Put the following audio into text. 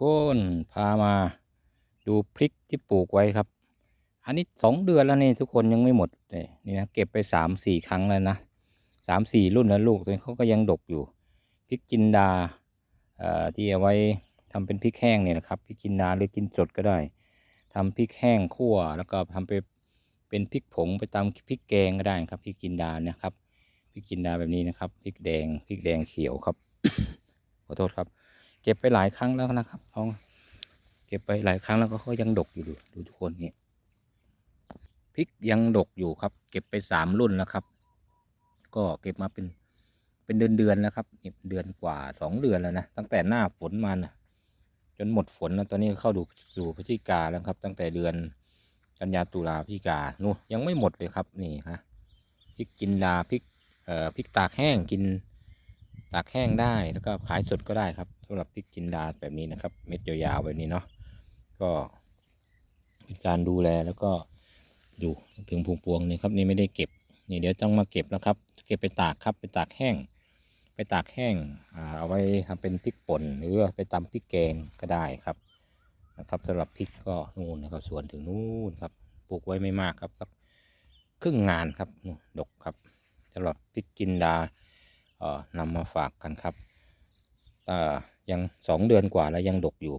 คนพามาดูพริกที่ปลูกไว้ครับ อันนี้สองเดือนแล้วนี่ทุกคนยังไม่หมดเลยนี่นะเก็บไปสามสี่ครั้งแล้วนะสามสี่รุ่นแล้วลูกตัวนี้เขาก็ยังดกอยู่พริกจินดาอ่อที่เอาไว้ทำเป็นพริกแห้งเนี่ยนะครับพริกจินดาหรือกินสดก็ได้ทำพริกแห้งคั่วแล้วก็ทำไปเป็นพริกผงไปตำพริกแกงก็ได้ครับพริกจินดาเนี่ยครับพริกจินดาแบบนี้นะครับพริกแดงพริกแดงเขียวครับขอโทษครับ เก็บไปหลายครั้งแล้วนะครับน้องเก็บไปหลายครั้งแล้วก็เขายังดกอยู่ดูดูทุกคนนี่พริกยังดกอยู่ครับ เก็บไปสามรุ่นแล้วครับ ก็เก็บมาเป็นเป็นเดือนเดือนแล้วครับเดือนกว่าสองเดือนแล้วนะตั้งแต่หน้าฝนมานะจนหมดฝนแล้วตอนนี้เข้าดูสู่พฤศจิกาแล้วครับ ตั้งแต่เดือนกันยาตุลาพฤศจิกานู่ยังไม่หมดเลยครับนี่ฮะพริกจินดาพริกเอ่อพริกตากแห้งกิน ตากแห้งได้แล้วก็ขายสดก็ได้ครับสำหรับพริกจินดาแบบนี้นะครับ เม็ดยาวๆแบบนี้เนาะก็เป็นการดูแลแล้วก็ดูถึงพวงพวงๆนี่ครับนี่ไม่ได้เก็บนี่เดี๋ยวต้องมาเก็บแล้วครับ เก็บไปตากครับไปตากแห้ง ไปตากแห้งเอาไว้ทำเป็นพริกป่นหรือว่าไปตำพริกแกงก็ได้ครับนะครับสำหรับพริกก็นู่นนะครับสวนถึงนู่นครับปลูกไว้ไม่มากครับสักครึ่งงานครับนู่นดกครับสำหรับพริกจินดา นำมาฝากกันครับอ่อยังสองเดือนกว่าแล้วยังดกอยู่